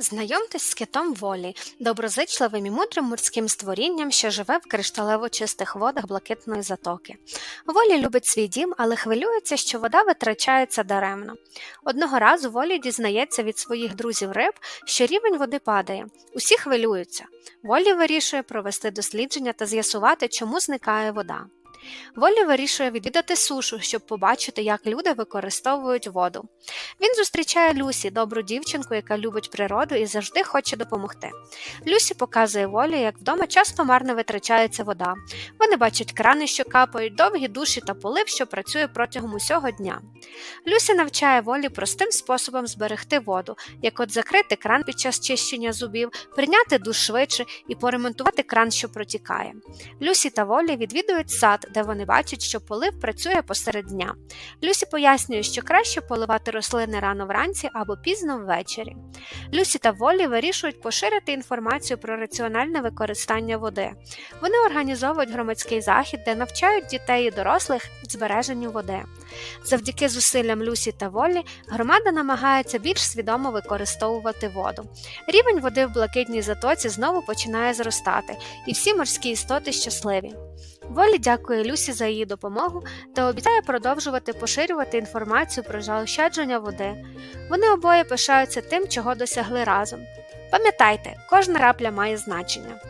Знайомтесь з китом волі, доброзичливим і мудрим морським створінням, що живе в кришталево чистих водах блакитної затоки. Волі любить свій дім, але хвилюється, що вода витрачається даремно. Одного разу волі дізнається від своїх друзів риб, що рівень води падає. Усі хвилюються. Волі вирішує провести дослідження та з'ясувати, чому зникає вода. Волі вирішує відвідати сушу, щоб побачити, як люди використовують воду. Він зустрічає Люсі, добру дівчинку, яка любить природу і завжди хоче допомогти. Люсі показує волі, як вдома часто марно витрачається вода. Вони бачать крани, що капають, довгі душі та полив, що працює протягом усього дня. Люсі навчає волі простим способом зберегти воду, як от закрити кран під час чищення зубів, прийняти душ швидше і поремонтувати кран, що протікає. Люсі та волі відвідують сад, де вони бачать, що полив працює посеред дня. Люсі пояснює, що краще поливати рослини рано вранці або пізно ввечері. Люсі та Волі вирішують поширити інформацію про раціональне використання води. Вони організовують громадський захід, де навчають дітей і дорослих збереженню води. Завдяки зусиллям Люсі та Волі громада намагається більш свідомо використовувати воду. Рівень води в блакитній затоці знову починає зростати, і всі морські істоти щасливі. Волі дякує Люсі за її допомогу та обіцяє продовжувати поширювати інформацію про заощадження води. Вони обоє пишаються тим, чого досягли разом. Пам'ятайте, кожна рапля має значення.